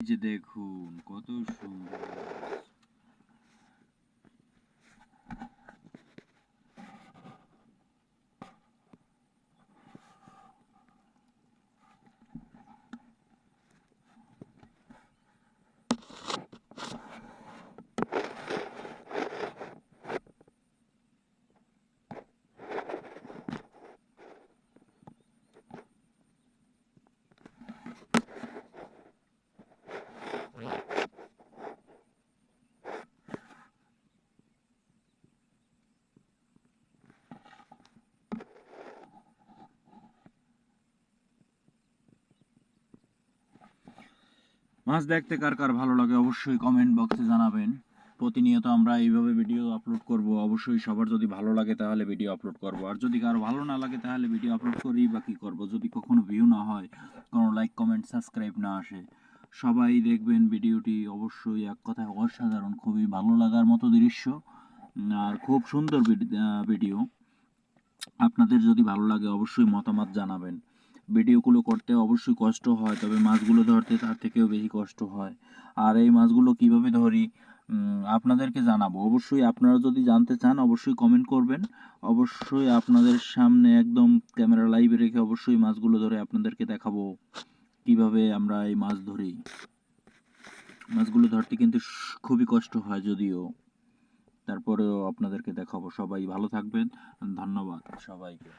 যে দেখুন কত সুন্দর। মাছ দেখতে কার কার ভালো লাগে অবশ্যই কমেন্ট বক্সে জানাবেন। প্রতিনিয়ত আমরা এইভাবে ভিডিও আপলোড করব। অবশ্যই সবার যদি ভালো লাগে তাহলে ভিডিও আপলোড করব। আর যদি কারও ভালো না লাগে তাহলে ভিডিও আপলোড করি বা কী করব? যদি কখনো ভিউ না হয়, কোনো লাইক কমেন্ট সাবস্ক্রাইব না আসে, সবাই দেখবেন ভিডিওটি অবশ্যই এক কথায় অসাধারণ, খুবই ভালো লাগার মতো দৃশ্য। আর খুব সুন্দর ভিড- ভিডিও আপনাদের যদি ভালো লাগে অবশ্যই মতামত জানাবেন। ভিডিওগুলো করতে অবশ্যই কষ্ট হয়, তবে মাছগুলো ধরতে তার থেকেও বেশি কষ্ট হয়। আর এই মাছগুলো কীভাবে ধরি আপনাদেরকে জানাব। অবশ্যই আপনারা যদি জানতে চান, অবশ্যই কমেন্ট করবেন। অবশ্যই আপনাদের সামনে একদম ক্যামেরা লাইভে রেখে অবশ্যই মাছগুলো ধরে আপনাদেরকে দেখাবো, কীভাবে আমরা এই মাছ ধরি। মাছগুলো ধরতে কিন্তু খুবই কষ্ট হয় যদিও। তারপরেও আপনাদেরকে দেখাবো। সবাই ভালো থাকবেন। ধন্যবাদ সবাইকে।